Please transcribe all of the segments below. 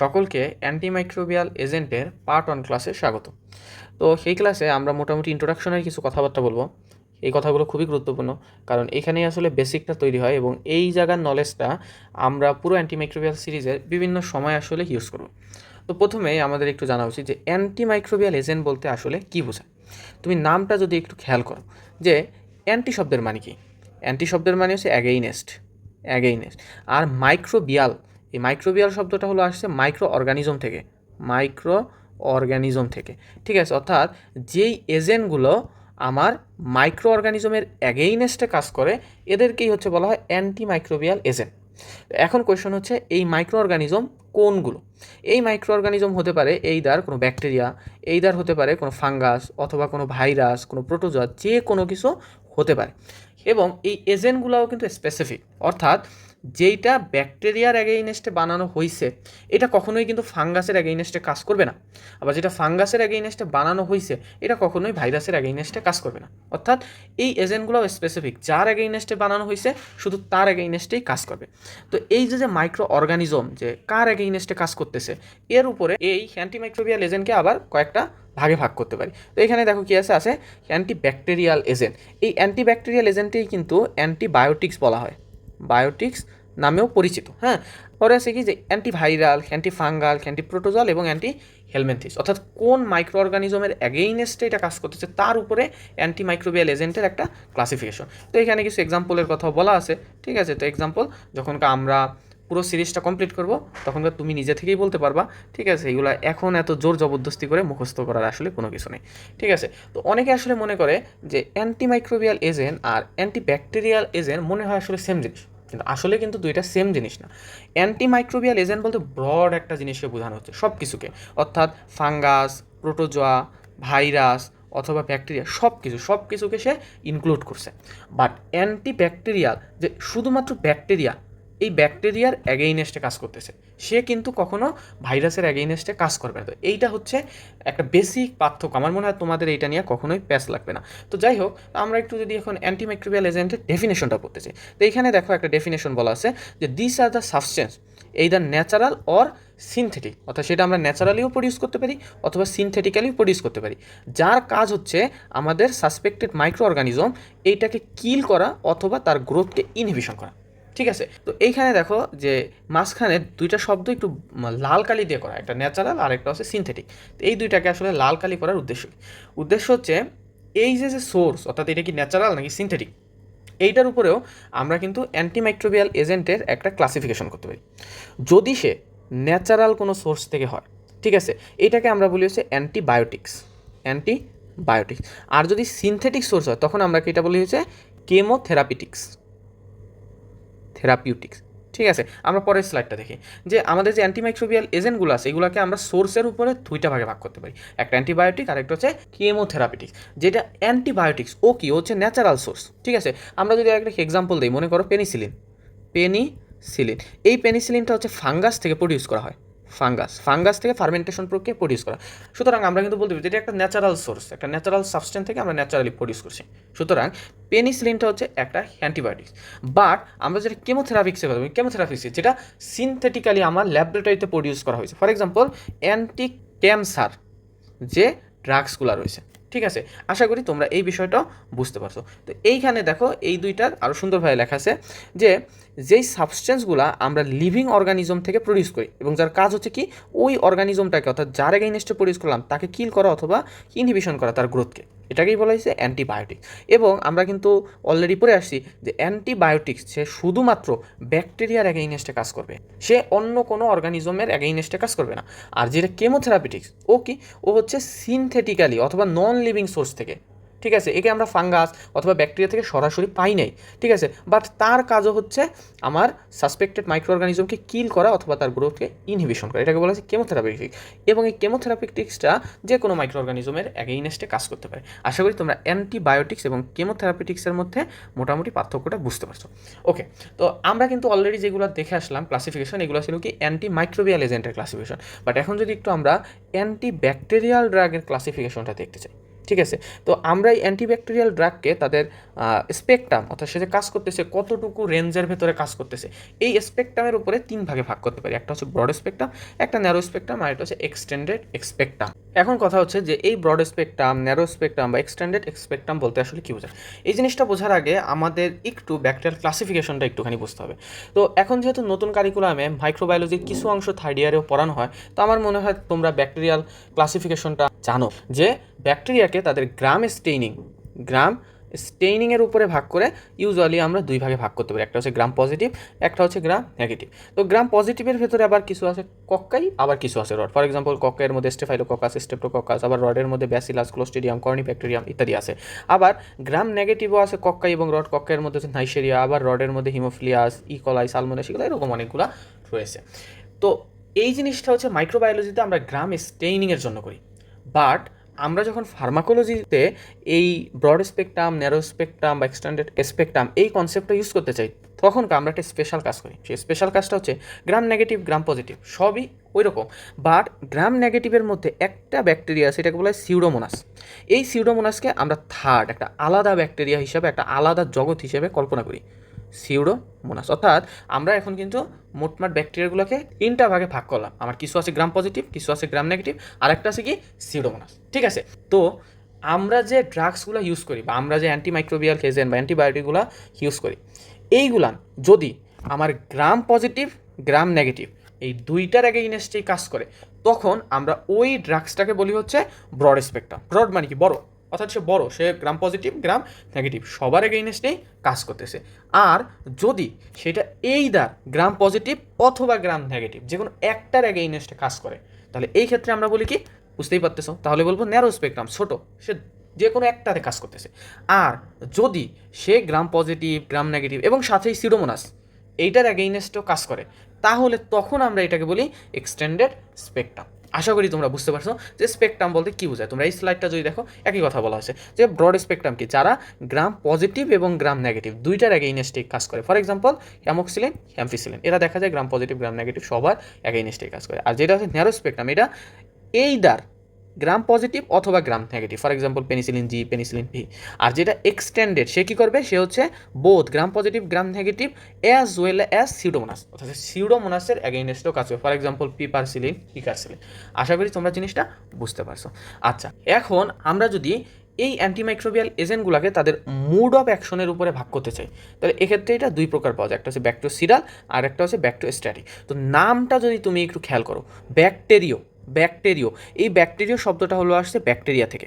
সকলকে অ্যান্টিমাইক্রোবিয়াল এজেন্টের part one ক্লাসে স্বাগত। তো সেই ক্লাসে আমরা মোটামুটি ইন্ট্রোডাকশনের কিছু কথাবার্তা বলব। এই কথাগুলো খুবই গুরুত্বপূর্ণ, কারণ এখানেই আসলে বেসিকটা তৈরি হয় এবং এই জায়গার নলেজটা আমরা পুরো অ্যান্টিমাইক্রোবিয়াল সিরিজের বিভিন্ন সময় আসলে ইউজ করব। তো প্রথমেই আমাদের একটু জানা উচিত যে অ্যান্টিমাইক্রোবিয়াল এজেন্ট বলতে আসলে কী বোঝায়? তুমি নামটা যদি একটু খেয়াল করো, যে অ্যান্টি শব্দের মানে কি? অ্যান্টি শব্দের মানে হচ্ছে অ্যাগেইনেস্ট অ্যাগেইনেস্ট আর মাইক্রোবিয়াল এই মাইক্রোবিয়াল শব্দটা হলো আসছে মাইক্রো অর্গানিজম থেকে মাইক্রো অর্গানিজম থেকে। ঠিক আছে, অর্থাৎ যেই এজেন্টগুলো আমার মাইক্রো অর্গানিজমের অ্যাগেইনেস্টে কাজ করে, এদেরকেই হচ্ছে বলা হয় অ্যান্টি মাইক্রোবিয়াল এজেন্ট এখন কোয়েশন হচ্ছে এই মাইক্রো অর্গানিজম কোনগুলো? এই মাইক্রো অর্গানিজম হতে পারে এই দ্বার কোনো ব্যাকটেরিয়া এই দ্বার হতে পারে কোনো ফাঙ্গাস অথবা কোনো ভাইরাস কোনো প্রোটোজোয়া যে কোনো কিছু হতে পারে। এবং এই এজেন্টগুলোও কিন্তু স্পেসিফিক অর্থাৎ যেইটা ব্যাকটেরিয়ার অ্যাগেইনেস্টে বানানো হয়েছে এটা কখনোই কিন্তু ফাঙ্গাসের অ্যাগেইনেস্টে কাজ করবে না। আবার যেটা ফাঙ্গাসের অ্যাগেইনেস্টে বানানো হয়েছে এটা কখনোই ভাইরাসের অ্যাগেইনেস্টে কাজ করবে না। অর্থাৎ এই এজেন্টগুলো স্পেসিফিক যার অ্যাগেইনেস্টে বানানো হয়েছে শুধু তার অ্যাগেইনেস্টেই কাজ করবে। তো এই যে যে মাইক্রো অর্গানিজম যে কার অ্যাগেইনেস্টে কাজ করতেছে, এর উপরে এই অ্যান্টিমাইক্রোবিয়াল এজেন্টকে আবার কয়েকটা ভাগে ভাগ করতে পারি। তো এখানে দেখো কি আছে আছে অ্যান্টিব্যাকটেরিয়াল এজেন্ট এই অ্যান্টিব্যাকটেরিয়াল এজেন্টকেই কিন্তু অ্যান্টিবায়োটিক্স বলা হয়। বায়োটিক্স নামেও পরিচিত হ্যাঁ? পরে আছে কি যে অ্যান্টিভাইরাল অ্যান্টিফাঙ্গাল অ্যান্টিপ্রোটোজল এবং অ্যান্টি হেলমেন্থিস অর্থাৎ কোন মাইক্রো অর্গানিজমের অ্যাগেইনেস্টে এটা কাজ করতেছে, তার উপরে অ্যান্টি মাইক্রোবিয়াল এজেন্টের একটা ক্লাসিফিকেশন তো এখানে কিছু এক্সাম্পলের কথা বলা আছে, ঠিক আছে? তো এক্সাম্পল যখন আমরা পুরো সিরিজটা কমপ্লিট করব তখনকার তুমি নিজে থেকেই বলতে পারবা, ঠিক আছে? এগুলো এখন এত জোর জবরদস্তি করে মুখস্থ করার আসলে কোনো কিছু নেই, ঠিক আছে? তো অনেকে আসলে মনে করে যে অ্যান্টিমাইক্রোবিয়াল এজেন্ট আর অ্যান্টিব্যাকটেরিয়াল এজেন্ট মনে হয় আসলে সেম জিনিস। কিন্তু আসলে কিন্তু দুইটা সেম জিনিস না। অ্যান্টিমাইক্রোবিয়াল এজেন্ট বলতে ব্রড একটা জিনিসকে বোঝানো হচ্ছে সব কিছুকে অর্থাৎ ফাঙ্গাস প্রোটোজোয়া ভাইরাস অথবা ব্যাকটেরিয়া সব কিছু সব কিছুকে সে ইনক্লুড করছে। বাট অ্যান্টি ব্যাকটেরিয়াল যে শুধুমাত্র ব্যাকটেরিয়া এই ব্যাকটেরিয়ার অ্যাগেইনেস্টে কাজ করতেছে। সে কিন্তু কখনো ভাইরাসের অ্যাগেইনেস্টে কাজ করবে না। তো এইটা হচ্ছে একটা বেসিক পার্থক্য। আমার মনে হয় তোমাদের এইটা নিয়ে কখনোই প্যাস লাগবে না। তো যাই হোক, আমরা একটু যদি এখন অ্যান্টিমাইক্রোবিয়াল এজেন্টের ডেফিনেশনটা পড়তে চাই। তো এইখানে দেখো একটা ডেফিনেশন বলা আছে যে দিস আর দ্য সাবস্টেন্স এই দ্য ন্যাচারাল অর সিনথেটিক অর্থাৎ সেটা আমরা ন্যাচারালিও প্রডিউস করতে পারি, অথবা সিনথেটিক্যালিও প্রডিউস করতে পারি। যার কাজ হচ্ছে আমাদের সাসপেক্টেড মাইক্রো অর্গানিজম এইটাকে কিল করা অথবা তার গ্রোথকে ইনহিবিশন করা। ঠিক আছে? তো এইখানে দেখো যে মাঝখানে দুইটা শব্দ একটু লাল কালি দিয়ে করা, একটা ন্যাচারাল আর একটা হচ্ছে সিনথেটিক তো এই দুইটাকে আসলে লাল কালি করার উদ্দেশ্য উদ্দেশ্য হচ্ছে এই যে যে সোর্স অর্থাৎ এটা কি ন্যাচারাল নাকি সিনথেটিক এইটার উপরেও আমরা কিন্তু অ্যান্টিমাইক্রোবিয়াল এজেন্টের একটা ক্লাসিফিকেশন করতে পারি। যদি সে ন্যাচারাল কোনো সোর্স থেকে হয়, ঠিক আছে? এটাকে আমরা বলি হচ্ছে অ্যান্টিবায়োটিক্স অ্যান্টিবায়োটিক্স আর যদি সিনথেটিক সোর্স হয়, তখন আমরা কি এটা বলি হচ্ছে কেমোথেরাপিটিক্স থেরাপিউটিক্স ঠিক আছে, আমরা পরের স্লাইডটা দেখি। যে আমাদের যে অ্যান্টিমাইক্রোবিয়াল এজেন্টগুলো আছে, এগুলোকে আমরা সোর্সের উপরে দুইটা ভাগে ভাগ করতে পারি। একটা অ্যান্টিবায়োটিক আর একটা হচ্ছে কেমোথেরাপিটিক্স যেটা অ্যান্টিবায়োটিক্স ও কি? হচ্ছে ন্যাচারাল সোর্স ঠিক আছে, আমরা যদি একটা এক্সাম্পল দিই, মনে করো পেনিসিলিন পেনিসিলিন এই পেনিসিলিনটা হচ্ছে ফাঙ্গাস থেকে প্রডিউস করা হয়। ফাঙ্গাস ফাঙ্গাস থেকে ফার্মেন্টেশন প্রক্রিয়া প্রডিউস করা। সুতরাং আমরা কিন্তু বলতে পারি এটা একটা ন্যাচারাল সোর্স একটা ন্যাচারাল সাবস্টেন্স থেকে আমরা ন্যাচারালি প্রডিউস করছি। সুতরাং পেনিসিলিনটা হচ্ছে একটা অ্যান্টিবায়োটিক্স বাট আমরা যেটা কেমোথেরাপিক্সের কথা বলি কেমোথেরাপিক্স যেটা সিনথেটিক্যালি আমার ল্যাবরেটরিতে প্রডিউস করা হয়েছে। ফর এক্সাম্পল অ্যান্টি ক্যান্সার যে ড্রাগসগুলো রয়েছে ঠিক আছে? আশা করি তোমরা এই বিষয়টা বুঝতে পারছ। তো এইখানে দেখো, এই দুইটার আরও সুন্দরভাবে লেখা আছে যে, যেই সাবস্টেন্সগুলো আমরা লিভিং অর্গানিজম থেকে প্রডিউস করি এবং যার কাজ হচ্ছে কি, ওই অর্গানিজমটাকে অর্থাৎ যার এগেইনস্টে প্রডিউস করলাম, তাকে কিল করা অথবা ইনহিবিশন করা তার গ্রোথকে এটাকেই বলা হয়েছে অ্যান্টিবায়োটিক। এবং আমরা কিন্তু অলরেডি পড়ে আসছি যে অ্যান্টিবায়োটিক্স, সে শুধুমাত্র ব্যাকটেরিয়ার অ্যাগেইনেস্টে কাজ করবে। সে অন্য কোনো অর্গানিজমের অ্যাগেইনেস্টে কাজ করবে না। আর যেটা কেমোথেরাপিটিক্স ও কি? ও হচ্ছে সিনথেটিক্যালি অথবা নন লিভিং সোর্স থেকে ঠিক আছে? একে আমরা ফাঙ্গাস অথবা ব্যাকটেরিয়া থেকে সরাসরি পাই নাই, ঠিক আছে? বাট তার কাজও হচ্ছে আমার সাসপেক্টেড মাইক্রো অর্গানিজমকে কিল করা অথবা তার গ্রোথকে ইনহিবিশন করা, এটাকে বলা হচ্ছে কেমোথেরাপিটিক এবং এই কেমোথেরাপিটিক্সটা যে কোনো মাইক্রো অর্গানিজমের অ্যাগেইনেস্টে কাজ করতে পারে। আশা করি তোমরা অ্যান্টিবায়োটিক্স এবং কেমোথেরাপিটিক্সের মধ্যে মোটামুটি পার্থক্যটা বুঝতে পারছ। ওকে তো আমরা কিন্তু অলরেডি যেগুলো দেখে আসলাম ক্লাসিফিকেশন এগুলো ছিল কি অ্যান্টি মাইক্রোবিয়াল এজেন্টের ক্লাসিফিকেশন বাট এখন যদি একটু আমরা অ্যান্টি ব্যাকটেরিয়াল ড্রাগের ক্লাসিফিকেশনটা দেখতে চাই। ঠিক আছে? তো আমরা এই অ্যান্টিব্যাকটেরিয়াল ড্রাগকে তাদের স্পেকট্রাম অর্থাৎ সে যে কাজ করতেছে, কতটুকু রেঞ্জের ভেতরে কাজ করতেছে, এই স্পেকট্রামের উপরে তিন ভাগে ভাগ করতে পারি। একটা হচ্ছে ব্রড স্পেকট্রাম একটা ন্যারো স্পেকট্রাম আর একটা হচ্ছে এক্সটেন্ডেড স্পেকট্রাম এখন কথা হচ্ছে যে এই ব্রড স্পেকট্রাম ন্যারো স্পেকট্রাম বা এক্সটেন্ডেড স্পেকট্রাম বলতে আসলে কী বোঝায়? এই জিনিসটা বোঝার আগে আমাদের একটু ব্যাকটেরিয়াল ক্লাসিফিকেশনটা একটুখানি বুঝতে হবে। তো এখন যেহেতু নতুন কারিকুলামে মাইক্রোবায়োলজির কিছু অংশ থার্ড ইয়ারেও পড়ানো হয়, তো আমার মনে হয় তোমরা ব্যাকটেরিয়াল ক্লাসিফিকেশনটা জানো যে ব্যাকটেরিয়াকে তাদের গ্রাম স্টেইনিং, গ্রাম স্টেইনিংয়ের উপরে ভাগ করে ইউজুয়ালি আমরা দুই ভাগে ভাগ করতে পারি। একটা হচ্ছে গ্রাম পজিটিভ, একটা হচ্ছে গ্রাম নেগেটিভ। তো গ্রাম পজিটিভের ভেতরে আবার কিছু আছে কক্কাই, আবার কিছু আছে রড। ফর এক্সাম্পল, কক্কাইয়ের মধ্যে স্টেফাইলোককাস স্টেপ্টোককাস আবার রডের মধ্যে ব্যাসিলাস ক্লোস্টেডিয়াম কর্নিব্যাকটেরিয়াম ইত্যাদি আছে। আবার গ্রাম নেগেটিভও আছে কক্কাই এবং রড। কক্কাইয়ের মধ্যে হচ্ছে নাইসেরিয়া আবার রডের মধ্যে হিমোফিলিয়াস ইকলাই সালমোনেস এগুলো এরকম অনেকগুলো রয়েছে। তো এই জিনিসটা হচ্ছে মাইক্রোবায়োলজিতে আমরা গ্রাম স্টেইনিংয়ের জন্য করি। বাট আমরা যখন ফার্মাকোলজিতে এই ব্রড স্পেকট্রাম ন্যারো স্পেকট্রাম বা এক্সটেন্ডেড স্পেকট্রাম এই কনসেপ্টটা ইউজ করতে চাই তখন আমরা একটা স্পেশাল কাজ করি। সেই স্পেশাল কাজটা হচ্ছে গ্রাম নেগেটিভ গ্রাম পজিটিভ সবই ওই রকম বাট গ্রাম নেগেটিভের মধ্যে একটা ব্যাকটেরিয়া সেটাকে বলা হয় সিউডোমোনাস এই সিউডোমোনাসকে আমরা থার্ড একটা আলাদা ব্যাকটেরিয়া হিসাবে, একটা আলাদা জগৎ হিসেবে কল্পনা করি। সিউডোমোনাস অর্থাৎ আমরা এখন কিন্তু মোটমাট ব্যাকটেরিয়াগুলোকে তিনটা ভাগে ভাগ করলাম। আমার কিছু আছে গ্রাম পজিটিভ কিছু আছে গ্রাম নেগেটিভ আর একটা আছে কি সিউডোমোনাস ঠিক আছে? তো আমরা যে ড্রাগসগুলো ইউজ করি বা আমরা যে অ্যান্টিমাইক্রোবিয়াল ফেজেন বা অ্যান্টিবায়োটিকগুলো ইউজ করি এইগুলান যদি আমার গ্রাম পজিটিভ গ্রাম নেগেটিভ এই দুইটার আগে এগেইনস্টেই কাজ করে, তখন আমরা ওই ড্রাগসটাকে বলি হচ্ছে ব্রড স্পেকট্রাম ব্রড মানে কি? বড়। অর্থাৎ সে বড়, সে গ্রাম পজিটিভ গ্রাম নেগেটিভ সবার এগেইনস্টেই কাজ করতেছে। আর যদি সেটা এই দ্বার গ্রাম পজিটিভ অথবা গ্রাম নেগেটিভ যে কোনো একটার এগেইনস্টে কাজ করে, তাহলে এই ক্ষেত্রে আমরা বলি কি, বুঝতেই পারতেছো? তাহলে বলব ন্যারো স্পেকট্রাম ছোট, সে যে কোনো একটাতে কাজ করতেছে। আর যদি সে গ্রাম পজিটিভ গ্রাম নেগেটিভ এবং সাথেই সিডোমোনাস এইটার অ্যাগেইনেস্টও কাজ করে, তাহলে তখন আমরা এটাকে বলি এক্সটেন্ডেড স্পেকট্রাম আশা করি তোমরা বুঝতে পারছ যে স্পেকট্রাম বলতে কী বোঝায়। তোমরা এই স্লাইডটা যদি দেখো, একই কথা বলা হয়েছে যে ব্রড স্পেকট্রাম কি? যারা গ্রাম পজিটিভ এবং গ্রাম নেগেটিভ দুইটার অ্যাগেইনেস্টে কাজ করে। ফর এক্সাম্পল হ্যামোক্সিলিন হ্যামফিসিলিন এরা দেখা যায় গ্রাম পজিটিভ গ্রাম নেগেটিভ সবার অ্যাগেইনেস্টে কাজ করে। আর যেটা হচ্ছে ন্যারো স্পেকট্রাম এটা এই দ্বার গ্রাম পজিটিভ অথবা gram negative for example penicillin G penicillin V আর যেটা এক্সটেন্ডেড সে কী করবে? সে হচ্ছে both gram positive gram negative as well as pseudomonas অর্থাৎ সিউডোমোনাসের অ্যাগেইনস্টও কাজ হবে ফর এক্সাম্পল পিপারসিলিন পিকারসিলিন আশা করি তোমরা জিনিসটা বুঝতে পারছ। আচ্ছা এখন আমরা যদি এই অ্যান্টিমাইক্রোবিয়াল এজেন্টগুলোকে তাদের মুড অফ অ্যাকশনের উপরে ভাগ করতে চাই, তাহলে এক্ষেত্রে এটা দুই প্রকার পাওয়া যায়। একটা হচ্ছে ব্যাকটোসিডাল আর একটা হচ্ছে ব্যাকটো ব্যাকটোস্ট্যাটিক তো নামটা যদি তুমি একটু খেয়াল করো ব্যাকটেরিও ব্যাকটেরিও এই ব্যাকটেরিয়া শব্দটা হলো আসছে ব্যাকটেরিয়া থেকে।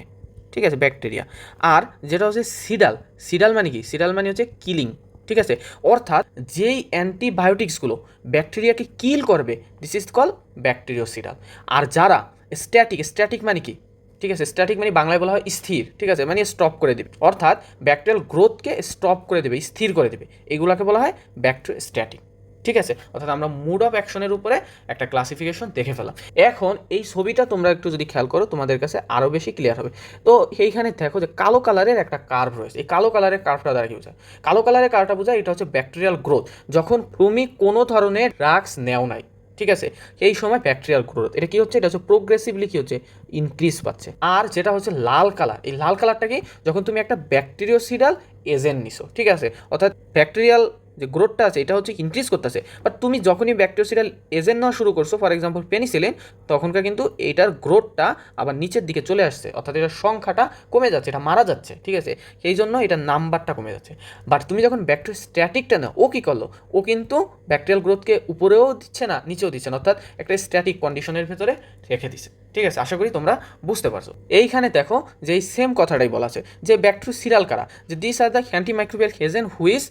ঠিক আছে, ব্যাকটেরিয়া। আর যেটা হচ্ছে সিডাল সিডাল মানে কি? সিডাল মানে হচ্ছে কিলিং। ঠিক আছে? অর্থাৎ যেই অ্যান্টিবায়োটিক্সগুলো ব্যাকটেরিয়াকে কিল করবে দিস ইজ কল ব্যাকটেরিওসিডাল আর যারা স্ট্যাটিক স্ট্যাটিক মানে কি? ঠিক আছে স্ট্যাটিক মানে বাংলায় বলা হয় স্থির। ঠিক আছে? মানে স্টপ করে দেবে। অর্থাৎ ব্যাকটেরিয়াল গ্রোথকে স্টপ করে দেবে, স্থির করে দেবে। এগুলোকে বলা হয় ব্যাকটেরিওস্ট্যাটিক ঠিক আছে? অর্থাৎ আমরা মুড অফ অ্যাকশনের উপরে একটা ক্লাসিফিকেশন দেখে ফেলাম এখন এই ছবিটা তোমরা একটু যদি খেয়াল করো, তোমাদের কাছে আরও বেশি ক্লিয়ার হবে। তো এইখানে দেখো যে কালো কালারের একটা কার্ভ রয়েছে। এই কালো কালারের কার্ভটা দ্বারা কি বোঝায়? কালো কালারের কার্ভটা বোঝায় এটা হচ্ছে ব্যাকটেরিয়াল গ্রোথ যখন তুমি কোনো ধরনের ড্রাগস নেও নাই, ঠিক আছে? এই সময় ব্যাকটেরিয়াল গ্রোথ এটা কি হচ্ছে? এটা হচ্ছে প্রোগ্রেসিভলি কি হচ্ছে? ইনক্রিজ পাচ্ছে। আর যেটা হচ্ছে লাল কালার এই লাল কালারটা কি? যখন তুমি একটা ব্যাকটেরিওসিডাল এজেন্ট নিছো, ঠিক আছে? অর্থাৎ ব্যাকটেরিয়াল যে গ্রোথটা আছে, এটা হচ্ছে ইনক্রিজ করতেছে। বাট তুমি যখনই ব্যাকটেরিয়াল এজেন্ট নেওয়া শুরু করছ ফর এক্সাম্পল পেনিসিলিন তখনকার কিন্তু এটার গ্রোথটা আবার নিচের দিকে চলে আসছে। অর্থাৎ এটার সংখ্যাটা কমে যাচ্ছে, এটা মারা যাচ্ছে, ঠিক আছে? সেই জন্য এটার নাম্বারটা কমে যাচ্ছে। বাট তুমি যখন ব্যাকটেরিয়া স্ট্যাটিকটা নাও, ও কী করল? ও কিন্তু ব্যাকটেরিয়াল গ্রোথকে উপরেও দিচ্ছে না, নিচেও দিচ্ছে না। অর্থাৎ একটা স্ট্যাটিক কন্ডিশনের ভেতরে রেখে দিচ্ছে ঠিক আছে? আশা করি তোমরা বুঝতে পারছ। এইখানে দেখো যে এই সেম কথাটাই বলা আছে, যে ব্যাকটেরিয়া সিরাল কারা? যে this are the antimicrobial agent which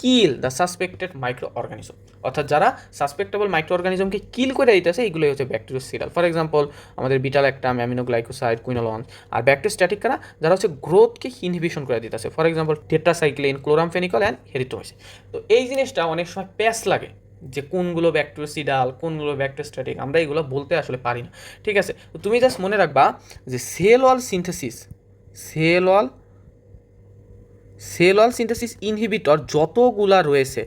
kill the suspected micro organism অর্থাৎ যারা সাসপেক্টেবল মাইক্রো অর্গানিজমকে কিল করে দিতেছে এইগুলোই হচ্ছে ব্যাকটেরিয়াল ফর এক্সাম্পল, আমাদের বিটাল একটা অ্যামিনোগ্লাইকোসাইড, কুইনোলন আর ব্যাকটেরিস্ট্যাটিক কারা যারা হচ্ছে গ্রোথকে ইনহিবিশন করে দিতেছে। For example, tetracycline, chloramphenicol and erythromycin তো এই জিনিসটা অনেক সময় প্যাস লাগে যে কোনগুলো ব্যাকটেরিয়াল কোনগুলো ব্যাকটেরিস্ট্যাটিক আমরা এগুলো বলতে আসলে পারি না। ঠিক আছে? তো তুমি জাস্ট মনে রাখবা যে cell wall synthesis, cell wall cell wall synthesis inhibitor যতগুলা রয়েছে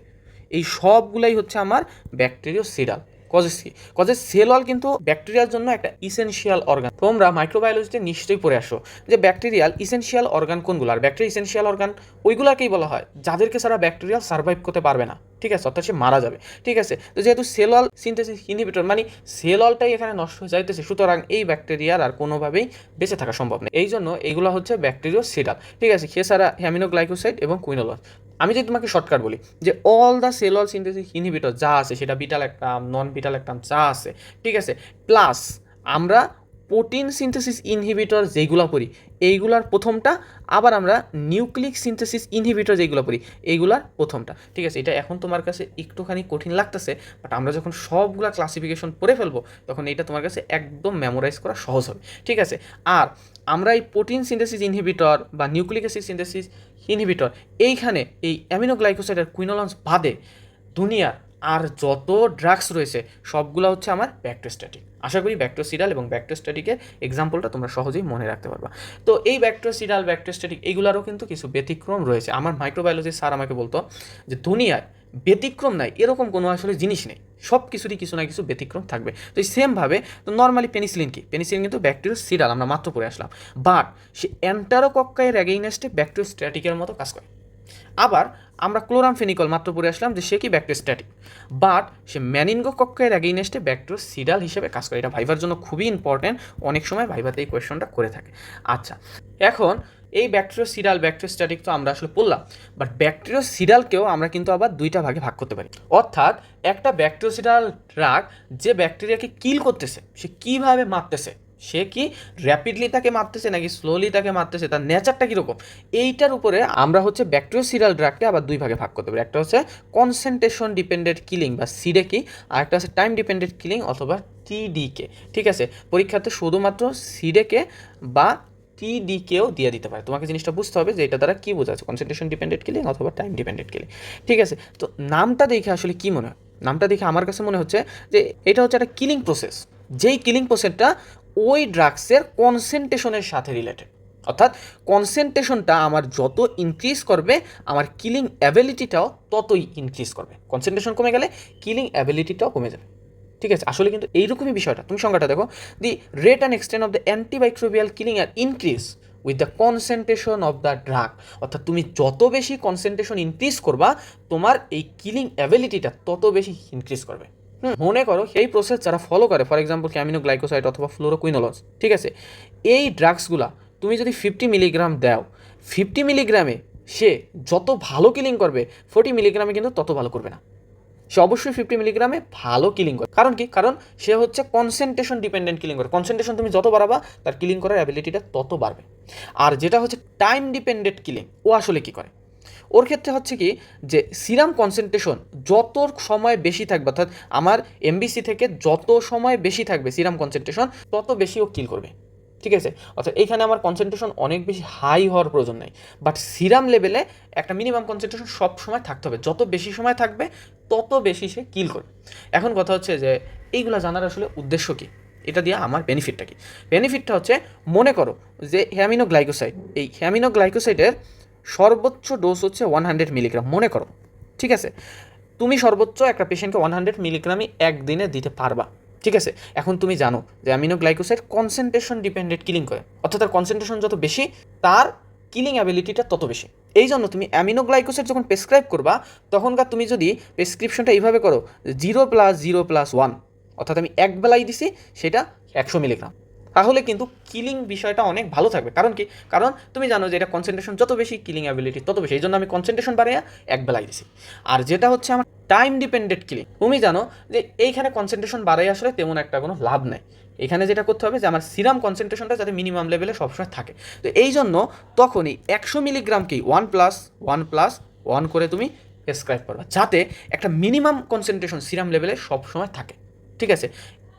এই সবগুলাই হচ্ছে আমার ব্যাকটেরিও সিরাল কজেস। কি কজেস সেল ওয়াল কিন্তু ব্যাকটেরিয়ার জন্য একটা ইসেনশিয়াল অর্গান তোমরা মাইক্রোবায়োলজিতে নিশ্চয়ই পড়ে আসো যে ব্যাকটেরিয়াল ইসেনশিয়াল অর্গান কোনগুলো? আর ব্যাকটেরিয়া ইসেনশিয়াল অর্গান ওইগুলাকেই বলা হয়, যাদেরকে ছাড়া ব্যাকটেরিয়াল সার্ভাইভ করতে পারবে না। ঠিক আছে, অর্থাৎ সে মারা যাবে। ঠিক আছে, তো যেহেতু সেল ওয়াল সিনথেসিস ইনহিবিটর মানে সেল ওয়ালটাই এখানে নষ্ট হয়ে যাইতেছে, সুতরাং এই ব্যাকটেরিয়ার আর কোনোভাবেই বেঁচে থাকা সম্ভব নেই এই জন্য এইগুলো হচ্ছে ব্যাকটেরিয়া সিডাল ঠিক আছে এছাড়া হ্যামিনোগ্লাইকোসাইড এবং কুইনোলস আমি যদি তোমাকে শর্টকাট বলি, যে all the cell all synthesis inhibitor যা আছে, সেটা বিটাল একটাম নন বিটাল একটাম, যা আছে, ঠিক আছে? প্লাস আমরা প্রোটিন সিনথেসিস ইনহিবিটর যেগুলো পড়ি, এইগুলার প্রথমটা, আবার আমরা নিউক্লিক সিনথেসিস ইনহিবিটর যেগুলো পড়ি, এইগুলার প্রথমটা, ঠিক আছে? এটা এখন তোমার কাছে একটুখানি কঠিন লাগতেছে বাট আমরা যখন সবগুলা ক্লাসিফিকেশন পড়ে ফেলব, তখন এটা তোমার কাছে একদম মেমোরাইজ করা সহজ হবে, ঠিক আছে? আর আমরা এই প্রোটিন সিনথেসিস ইনহিবিটর বা নিউক্লিক অ্যাসিড সিনথেসিস ইনহিবিটর। এইখানে এই অ্যামিনোগ্লাইকোসাইড আর কুইনোলন্স বাদে দুনিয়ার আর যত ড্রাগস রয়েছে, সবগুলো হচ্ছে আমার ব্যাকটোস্ট্যাটিক। আশা করি ব্যাকটোসিডাল এবং ব্যাকটোস্ট্যাটিকের এক্সাম্পলটা তোমরা সহজেই মনে রাখতে পারবা। তো এই ব্যাকটোসিডাল ব্যাকটোস্ট্যাটিক এইগুলোরও কিন্তু কিছু ব্যতিক্রম রয়েছে। আমার মাইক্রোবায়োলজি স্যার আমাকে বলতো যে দুনিয়ায় ব্যতিক্রম নাই, এরকম কোনো আসলে জিনিস নেই। সব কিছুরই কিছু না কিছু ব্যতিক্রম থাকবে। তো সেমভাবে তো নর্মালি পেনিসিলিন কি? পেনিসিলিন কিন্তু ব্যাকটেরিয়াল আমরা মাত্র পড়ে আসলাম। বাট সে অ্যান্টারোকক্কাইয়ের অ্যাগেইনেস্টে ব্যাকটেরিওস্ট্যাটিকের মতো কাজ করে। আবার, আমরা ক্লোরামফেনিকল মাত্র পড়ে আসলাম যে সে কি ব্যাকটেরিস্ট্যাটিক বাট সে ম্যানিনগো ম্যানিনগোকক্কাইয়ের অ্যাগেইনেস্টে ব্যাকটেরিওসিডাল হিসেবে কাজ করে। এটা ভাইবার জন্য খুবই ইম্পর্টেন্ট অনেক সময় ভাইভাতে এই কোয়েশনটা করে থাকে। আচ্ছা এখন এই ব্যাকটেরিওসিডাল ব্যাকটেরিওস্ট্যাটিক তো আমরা আসলে পড়লাম বাট ব্যাকটেরিওসিডালকেও আমরা কিন্তু আবার দুইটা ভাগে ভাগ করতে পারি। অর্থাৎ একটা ব্যাকটেরিওসিডাল ড্রাগ যে ব্যাকটেরিয়াকে কিল করতেছে, সে কীভাবে মারতেছে? সে কি র্যাপিডলি তাকে মারতেছে নাকি স্লোলি তাকে মারতেছে? তার নেচারটা কীরকম? এইটার উপরে আমরা হচ্ছে ব্যাকটেরিওসিডাল ড্রাগকে আবার দুই ভাগে ভাগ করতে পারি। একটা হচ্ছে কনসেন্ট্রেশন ডিপেন্ডেন্ট কিলিং বা সিডেকি আর একটা হচ্ছে টাইম ডিপেন্ডেন্ট কিলিং অথবা টিডিকে ঠিক আছে? পরীক্ষাতে শুধুমাত্র সিডেকে বা টিডিকেও দিয়ে দিতে পারে। তোমাকে জিনিসটা বুঝতে হবে যে এটা দ্বারা কী বোঝাচ্ছে। কনসেন্ট্রেশন ডিপেন্ডেন্ট কিলিং অথবা টাইম ডিপেন্ডেন্ট কিলিং ঠিক আছে? তো নামটা দেখে আসলে কী মনে হয়? নামটা দেখে আমার কাছে মনে হচ্ছে যে এটা হচ্ছে একটা কিলিং প্রসেস যেই কিলিং প্রসেসটা ওই ড্রাগসের কনসেন্ট্রেশনের সাথে রিলেটেড অর্থাৎ কনসেন্ট্রেশনটা আমার যত ইনক্রিজ করবে, আমার কিলিং অ্যাবিলিটিটাও ততই ইনক্রিজ করবে। কনসেন্ট্রেশন কমে গেলে কিলিং অ্যাবিলিটিটাও কমে যাবে। ঠিক আছে? আসলে কিন্তু এইরকমই বিষয়টা। তুমি সংজ্ঞাটা দেখো। The rate and extent of the antimicrobial killing are increase with the concentration of the drug অর্থাৎ তুমি যত বেশি কনসেন্ট্রেশন ইনক্রিজ করবা, তোমার এই কিলিং অ্যাবিলিটিটা তত বেশি ইনক্রিজ করবে। মনে করো এই প্রসেস যারা ফলো করে ফর এক্সাম্পল ক্যামিনো গ্লাইকোসাইড অথবা ফ্লোরোকুইনোলস ঠিক আছে? এই ড্রাগসগুলা তুমি যদি ফিফটি মিলিগ্রাম দাও ফিফটি মিলিগ্রামে সে যত ভালো কিলিং করবে ফোর্টি মিলিগ্রামে কিন্তু তত ভালো করবে না। সে অবশ্যই ফিফটি মিলিগ্রামে ভালো কিলিং করে। কারণ কি? কারণ সে হচ্ছে কনসেন্ট্রেশন ডিপেন্ডেন্ট কিলিং করে। কনসেন্ট্রেশন তুমি যত বাড়াবা, তার কিলিং করার অ্যাবিলিটিটা তত বাড়বে। আর যেটা হচ্ছে টাইম ডিপেন্ডেন্ট কিলিং ও আসলে কি করে? ওর ক্ষেত্রে হচ্ছে কি যে সিরাম কনসেন্ট্রেশন যত সময় বেশি থাকবে, অর্থাৎ আমার এমবিসি থেকে যত সময় বেশি থাকবে সিরাম কনসেন্ট্রেশন তত বেশি ও কিল করবে। ঠিক আছে? অর্থাৎ এইখানে আমার কনসেন্ট্রেশন অনেক বেশি হাই হওয়ার প্রয়োজন নেই। বাট সিরাম লেভেলে একটা মিনিমাম কনসেন্ট্রেশন সব সময় থাকতে হবে। যত বেশি সময় থাকবে, তত বেশি সে কিল করবে। এখন কথা হচ্ছে যে, এইগুলা জানার আসলে উদ্দেশ্য কী? এটা দিয়ে আমার বেনিফিটটা কি? বেনিফিটটা হচ্ছে, মনে করো যে হ্যামিনো গ্লাইকোসাইড এই হ্যামিনো গ্লাইকোসাইডের সর্বোচ্চ ডোজ হচ্ছে ওয়ান হান্ড্রেড মিলিগ্রাম মনে করো। ঠিক আছে? তুমি সর্বোচ্চ একটা পেশেন্টকে ওয়ান হান্ড্রেড মিলিগ্রামই একদিনে দিতে পারবা। ঠিক আছে? এখন তুমি জানো যে amino glycoside concentration depended killing করে। অর্থাৎ তার কনসেন্ট্রেশন যত বেশি, তার কিলিং অ্যাবিলিটিটা তত বেশি। এই জন্য তুমি অ্যামিনো গ্লাইকোসাইড যখন প্রেসক্রাইব করবা, তখনকার তুমি যদি প্রেসক্রিপশনটা এইভাবে করো zero plus zero plus one অর্থাৎ আমি এক বেলায় দিছি, সেটা একশো মিলিগ্রাম তাহলে কিন্তু কিলিং বিষয়টা অনেক ভালো থাকবে। কারণ কি? কারণ তুমি জানো যে এটা কনসেন্ট্রেশন যত বেশি কিলিং অ্যাবিলিটি তত বেশি। এই জন্য আমি কনসেন্ট্রেশন বাড়িয়ে এক বেলায় দিছি। আর যেটা হচ্ছে আমার টাইম ডিপেন্ডেন্ট কিলিং তুমি জানো যে এইখানে কনসেন্ট্রেশন বাড়াই আসলে তেমন একটা কোনো লাভ নেই। এখানে যেটা করতে হবে যে আমার সিরাম কনসেন্ট্রেশনটা যাতে মিনিমাম লেভেলে সবসময় থাকে। তো এই জন্য তখনই একশো মিলিগ্রামকেই one plus one plus one করে তুমি প্রেসক্রাইব করবা। যাতে একটা মিনিমাম কনসেন্ট্রেশন সিরাম লেভেলে সবসময় থাকে। ঠিক আছে?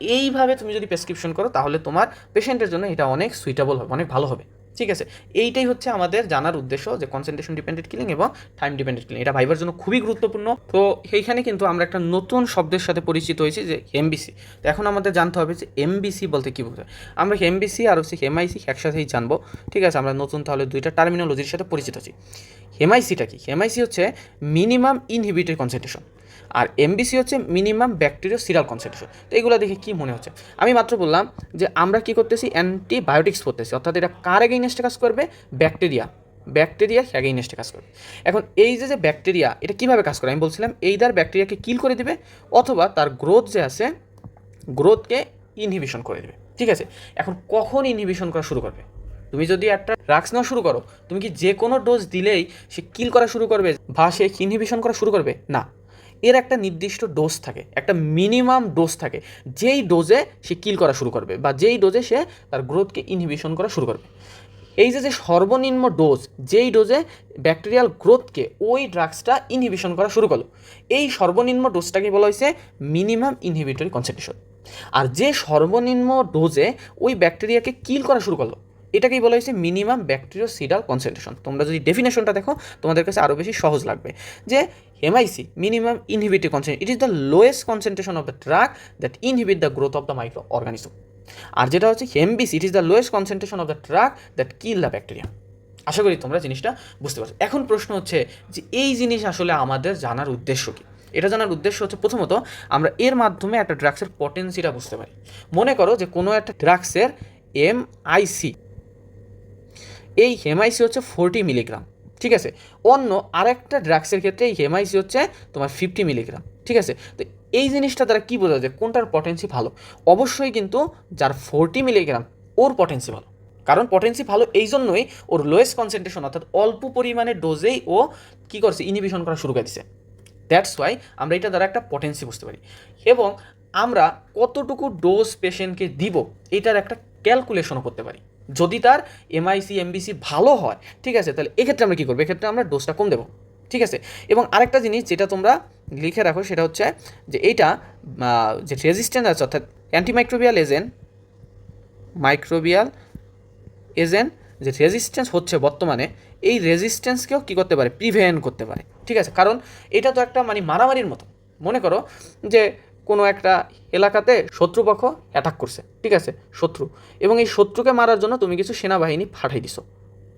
এইভাবে তুমি যদি প্রেসক্রিপশন করো, তাহলে তোমার পেশেন্টের জন্য এটা অনেক সুইটেবল হবে, অনেক ভালো হবে। ঠিক আছে? এইটাই হচ্ছে আমাদের জানার উদ্দেশ্য যে কনসেন্ট্রেশন ডিপেন্ডেড কিলিং এবং টাইম ডিপেন্ডেন্ট কিলিং এটা ভাইবার জন্য খুবই গুরুত্বপূর্ণ। তো এইখানে কিন্তু আমরা একটা নতুন শব্দের সাথে পরিচিত হয়েছি যে এমবিসি তো এখন আমাদের জানতে হবে যে এমবিসি বলতে কী বোঝায়? আমরা এমবিসি আর হচ্ছে এমআইসি একসাথেই জানব। ঠিক আছে? আমরা নতুন তাহলে দুইটা টার্মিনোলজির সাথে পরিচিত আছি। এমআইসিটা কি? এমআইসি হচ্ছে মিনিমাম ইনহিবিটেড কনসেন্ট্রেশন আর এমবিসি হচ্ছে মিনিমাম ব্যাকটেরিয়া সিরাল কনসেন্ট্রেশন তো এগুলো দেখে কী মনে হচ্ছে? আমি মাত্র বললাম যে আমরা কি করতেছি? অ্যান্টিবায়োটিক্স করতেছি। অর্থাৎ এটা কার এগেইনস্টে কাজ করবে? ব্যাকটেরিয়া ব্যাকটেরিয়া অ্যাগেইনস্টে কাজ করবে। এখন এই যে যে ব্যাকটেরিয়া এটা কীভাবে কাজ করে? আমি বলছিলাম এইদার ব্যাকটেরিয়াকে কিল করে দিবে অথবা তার গ্রোথ যে আছে গ্রোথকে ইনহিবিশন করে দেবে। ঠিক আছে? এখন কখন ইনহিবিশন করা শুরু করবে? তুমি যদি একটা ড্রাগস নেওয়া শুরু করো, তুমি কি যে কোনো ডোজ দিলেই সে কিল করা শুরু করবে বা সে ইনহিবিশন করা শুরু করবে? না। এর একটা নির্দিষ্ট ডোজ থাকে, একটা মিনিমাম ডোজ থাকে, যেই ডোজে সে কিল করা শুরু করবে বা যেই ডোজে সে তার গ্রোথকে ইনহিবিশন করা শুরু করবে। এই যে যে সর্বনিম্ন ডোজ যেই ডোজে ব্যাকটেরিয়াল গ্রোথকে ওই ড্রাগসটা ইনহিবিশন করা শুরু করল, এই সর্বনিম্ন ডোজটাকে বলা হয়েছে মিনিমাম ইনহিবিটরি কনসেন্ট্রেশন আর যে সর্বনিম্ন ডোজে ওই ব্যাকটেরিয়াকে কিল করা শুরু করল এটাকেই বলা হয়েছে মিনিমাম ব্যাকটেরিওসিডাল কনসেন্ট্রেশন তোমরা যদি ডেফিনেশনটা দেখো, তোমাদের কাছে আরও বেশি সহজ লাগবে। যে MIC minimum inhibitory concentration it is the lowest concentration of the drug that inhibit the growth of the micro organism আর যেটা হচ্ছে MBC it is the lowest concentration of the drug that kill the bacteria আশা করি তোমরা জিনিসটা বুঝতে পারছ। এখন প্রশ্ন হচ্ছে যে এই জিনিস আসলে আমাদের জানার উদ্দেশ্য কী? এটা জানার উদ্দেশ্য হচ্ছে প্রথমত, আমরা এর মাধ্যমে একটা ড্রাগসের পটেন্সিটা বুঝতে পারি। মনে করো যে কোনো একটা ড্রাগসের এম আইসি এই হেমাইসি হচ্ছে ফোরটি মিলিগ্রাম ঠিক আছে? অন্য আরেকটা ড্রাগসের ক্ষেত্রে এই হেমাইসি হচ্ছে তোমার ফিফটি মিলিগ্রাম ঠিক আছে? তো এই জিনিসটা দ্বারা কী বোঝা যায় কোনটার পটেন্সি ভালো? অবশ্যই কিন্তু যার ফোরটি মিলিগ্রাম ওর পটেন্সি ভালো। কারণ পটেন্সি ভালো এই জন্যই ওর লোয়েস্ট কনসেন্ট্রেশন অর্থাৎ অল্প পরিমাণে ডোজেই ও কী করছে? ইনহিবিশন করা শুরু করে দিছে। দ্যাটস ওয়াই আমরা এটা দ্বারা একটা পটেন্সি বুঝতে পারি। এবং আমরা কতটুকু ডোজ পেশেন্টকে দিব, এটার একটা ক্যালকুলেশনও করতে পারি। যদি তার এমআইসি এমবিসি ভালো হয়, ঠিক আছে, তাহলে এক্ষেত্রে আমরা কী করব? এক্ষেত্রে আমরা ডোজটা কম দেবো, ঠিক আছে? এবং আরেকটা জিনিস যেটা তোমরা লিখে রাখো সেটা হচ্ছে যে এইটা যে রেজিস্ট্যান্স আছে, অর্থাৎ অ্যান্টিমাইক্রোবিয়াল এজেন্ট মাইক্রোবিয়াল এজেন্ট যে রেজিস্ট্যান্স হচ্ছে বর্তমানে, এই রেজিস্ট্যান্সকেও কী করতে পারে? প্রিভেন্ট করতে পারে, ঠিক আছে? কারণ এটা তো একটা মানে মারামারির মতো। মনে করো যে কোনো একটা এলাকাতে শত্রুপক্ষ অ্যাটাক করছে, ঠিক আছে? শত্রু। এবং এই শত্রুকে মারার জন্য তুমি কিছু সেনাবাহিনী পাঠাই দিছো,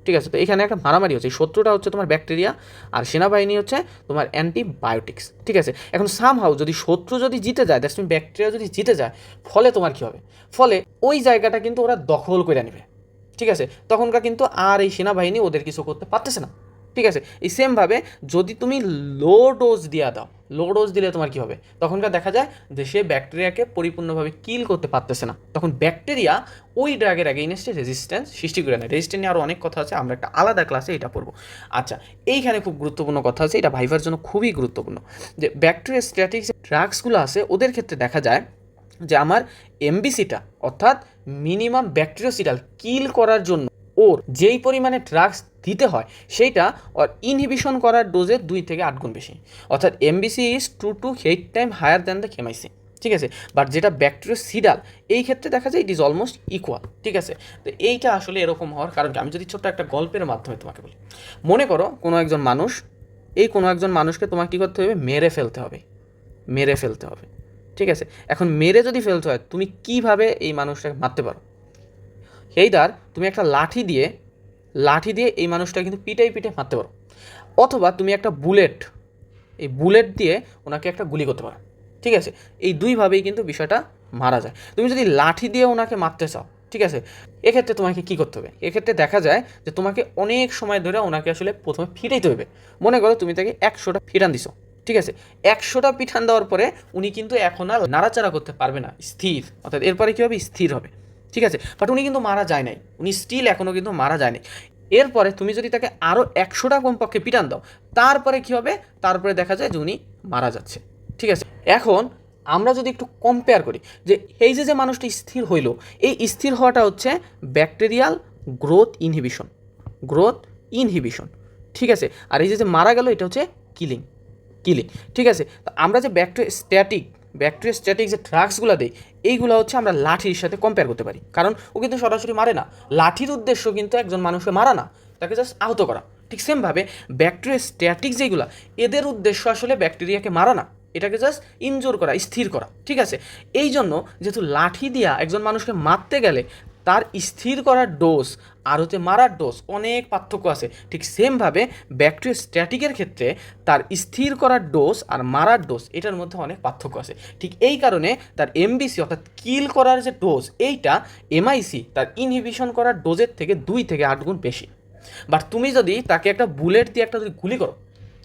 ঠিক আছে? তো এখানে একটা মারামারি হচ্ছে। এই শত্রুটা হচ্ছে তোমার ব্যাকটেরিয়া আর সেনাবাহিনী হচ্ছে তোমার অ্যান্টিবায়োটিক্স ঠিক আছে? এখন সাম সামহাউ যদি শত্রু যদি জিতে যায় দ্যাটস মিন ব্যাকটেরিয়া যদি জিতে যায়, ফলে তোমার কী হবে? ফলে ওই জায়গাটা কিন্তু ওরা দখল করে নেবে, ঠিক আছে? তখনকার কিন্তু আর এই সেনাবাহিনী ওদের কিছু করতে পারতেছে না। ঠিক আছে? এই সেমভাবে যদি তুমি লো ডোজ দিয়া দাও লো ডোজ দিলে তোমার কী হবে? তখনকার দেখা যায় যে সে ব্যাকটেরিয়াকে পরিপূর্ণভাবে কিল করতে পারতেছে না। তখন ব্যাকটেরিয়া ওই ড্রাগের অ্যাগেইনস্টে রেজিস্ট্যান্স সৃষ্টি করে নেয়। রেজিস্ট্যান্স নিয়ে আরও অনেক কথা আছে, আমরা একটা আলাদা ক্লাসে এটা পড়ব। আচ্ছা এইখানে খুব গুরুত্বপূর্ণ কথা আছে, এটা ভাইভার জন্য খুবই গুরুত্বপূর্ণ। যে ব্যাকটেরিয়া স্ট্র্যাটিক্স ড্রাগসগুলো আছে, ওদের ক্ষেত্রে দেখা যায় যে আমার এমবিসিটা অর্থাৎ মিনিমাম ব্যাকটেরিওসিডাল কিল করার জন্য ওর যেই পরিমাণে ড্রাগস দিতে হয়, সেইটা ওর ইনহিবিশন করার ডোজের দুই থেকে আট গুণ বেশি। অর্থাৎ MBC is two to eight time higher than the MIC ঠিক আছে? বাট যেটা ব্যাকটেরিওসিডাল এই ক্ষেত্রে দেখা যায় ইট ইজ অলমোস্ট ইকুয়াল ঠিক আছে? তো এইটা আসলে এরকম হওয়ার কারণ আমি যদি ছোট্ট একটা গল্পের মাধ্যমে তোমাকে বলি। মনে করো কোনো একজন মানুষ, এই কোনো একজন মানুষকে তোমাকে কী করতে হবে? মেরে ফেলতে হবে। মেরে ফেলতে হবে। ঠিক আছে? এখন মেরে যদি ফেলতে হয়, তুমি কীভাবে এই মানুষটাকে মারতে পারো? এইদার তুমি একটা লাঠি দিয়ে লাঠি দিয়ে এই মানুষটা কিন্তু পিটাই পিটে মারতে পারো। অথবা তুমি একটা বুলেট, এই বুলেট দিয়ে ওনাকে একটা গুলি করতে পারো। ঠিক আছে? এই দুইভাবেই কিন্তু বিষয়টা মারা যায়। তুমি যদি লাঠি দিয়ে ওনাকে মারতে চাও, ঠিক আছে? এক্ষেত্রে তোমাকে কী করতে হবে? এক্ষেত্রে দেখা যায় যে তোমাকে অনেক সময় ধরে ওনাকে আসলে প্রথমে ফিটাইতে হবে। মনে করো তুমি তাকে একশোটা ফিটান দিছো, ঠিক আছে? একশোটা পিঠান দেওয়ার পরে উনি কিন্তু এখন আর নাড়াচাড়া করতে পারবে না, স্থির। অর্থাৎ এরপরে কী হবে? স্থির হবে। ঠিক আছে? বাট উনি কিন্তু মারা যায় নাই। উনি স্টিল এখনও কিন্তু মারা যায় নাই। এরপরে তুমি যদি তাকে আরও একশোটা কমপক্ষে পিটান দাও, তারপরে কী হবে? তারপরে দেখা যায় যে উনি মারা যাচ্ছে। ঠিক আছে? এখন আমরা যদি একটু কম্পেয়ার করি, যে এই যে যে মানুষটি স্থির হইল, এই স্থির হওয়াটা হচ্ছে bacterial growth inhibition growth inhibition ঠিক আছে? আর এই যে যে মারা গেল, এটা হচ্ছে কিলিং কিলিং ঠিক আছে? তো আমরা যে ব্যাকটেরিয়াস্ট্যাটিক ব্যাকটেরিয়াস্ট্যাটিক যে ড্রাগসগুলো দেয়, এইগুলো হচ্ছে আমরা লাঠির সাথে কম্পেয়ার করতে পারি। কারণ ও কিন্তু সরাসরি মারে না। লাঠির উদ্দেশ্য কিন্তু একজন মানুষকে মারা না, তাকে জাস্ট আহত করা। ঠিক সেমভাবে ব্যাকটেরিয়া স্ট্যাটিক যেগুলো, এদের উদ্দেশ্য আসলে ব্যাকটেরিয়াকে মারা না। এটাকে জাস্ট ইনজোর করা, স্থির করা। ঠিক আছে? এই জন্য যেহেতু লাঠি দিয়া একজন মানুষকে মারতে গেলে তার স্থির করার ডোজ আর হচ্ছে মারার ডোজ অনেক পার্থক্য আছে। ঠিক সেমভাবে ব্যাকটেরিয়া স্ট্যাটিকের ক্ষেত্রে তার স্থির করার ডোজ আর মারার ডোজ এটার মধ্যে অনেক পার্থক্য আছে। ঠিক এই কারণে তার এমবিসি অর্থাৎ কিল করার যে ডোজ এইটা এমআইসি তার ইনহিবিশন করার ডোজের থেকে দুই থেকে আট গুণ বেশি। বাট তুমি যদি তাকে একটা বুলেট দিয়ে একটা যদি গুলি করো,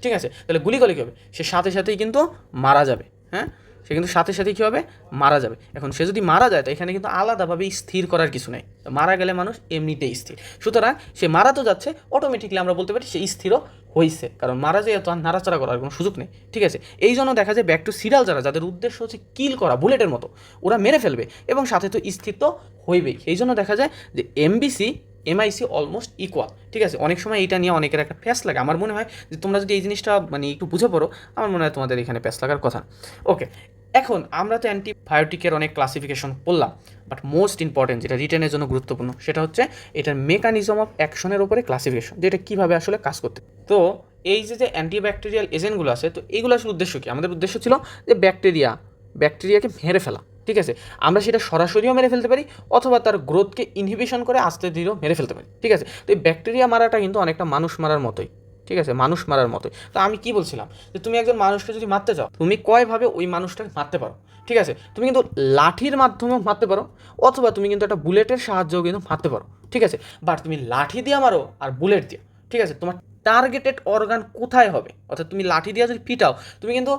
ঠিক আছে? তাহলে গুলি করলে কী হবে? সে সাথে সাথেই কিন্তু মারা যাবে হ্যাঁ? সে কিন্তু সাথে সাথে কী হবে? মারা যাবে। এখন সে যদি মারা যায়, তো এখানে কিন্তু আলাদাভাবে স্থির করার কিছু নেই। মারা গেলে মানুষ এমনিতেই স্থির। সুতরাং সে মারা তো যাচ্ছে অটোমেটিকলি আমরা বলতে পারি সে স্থিরও হয়েছে। কারণ মারা যায় তো আর নাড়াচাড়া করার কোনো সুযোগ নেই। ঠিক আছে? এই জন্য দেখা যায় ব্যাক টু সিরিয়াল যারা, যাদের উদ্দেশ্য হচ্ছে কিল করা, বুলেটের মতো, ওরা মেরে ফেলবে এবং সাথে তো স্থির তো হইবেই। এই জন্য দেখা যায় যে এমবিসি এমআইসি অলমোস্ট ইকুয়াল ঠিক আছে? অনেক সময় এটা নিয়ে অনেকের একটা প্যাস লাগে। আমার মনে হয় যে তোমরা যদি এই জিনিসটা মানে একটু বুঝে পড়ো, আমার মনে হয় তোমাদের এখানে প্যাস লাগার কথা ওকে এখন আমরা তো অ্যান্টিবায়োটিকের অনেক ক্লাসিফিকেশন পড়লাম বাট মোস্ট ইম্পর্টেন্ট যেটা রিটার্নের জন্য গুরুত্বপূর্ণ সেটা হচ্ছে এটার মেকানিজম অফ অ্যাকশনের উপরে ক্লাসিফিকেশন যেটা কীভাবে আসলে কাজ করতে তো এই যে যে অ্যান্টিব্যাকটেরিয়াল এজেন্টগুলো আছে, তো এইগুলো আসলে উদ্দেশ্য কী? আমাদের উদ্দেশ্য ছিল যে ব্যাকটেরিয়া ব্যাকটেরিয়াকে মেরে ফেলা, ঠিক আছে? আমরা সেটা সরাসরিও মেরে ফেলতে পারি, অথবা তার গ্রোথকে ইনহিবিশন করে আস্তে ধীরেও মেরে ফেলতে পারি, ঠিক আছে? তো এই ব্যাকটেরিয়া মারাটা কিন্তু অনেকটা মানুষ মারার মতোই। ঠিক আছে? মানুষ মারার মতোই। তো আমি কি বলছিলাম? যে তুমি একজন মানুষকে যদি মারতে চাও, তুমি কয়ভাবে ওই মানুষটাকে মারতে পারো? ঠিক আছে? তুমি কিন্তু লাঠির মাধ্যমেও মারতে পারো, অথবা তুমি কিন্তু একটা বুলেটের সাহায্যেও কিন্তু মারতে পারো। ঠিক আছে? বাট তুমি লাঠি দিয়ে মারো আর বুলেট দিয়ে। ঠিক আছে? তোমার টার্গেটেড অর্গান কোথায় হবে? অর্থাৎ তুমি লাঠি দিয়ে যদি পিটাও, তুমি কিন্তু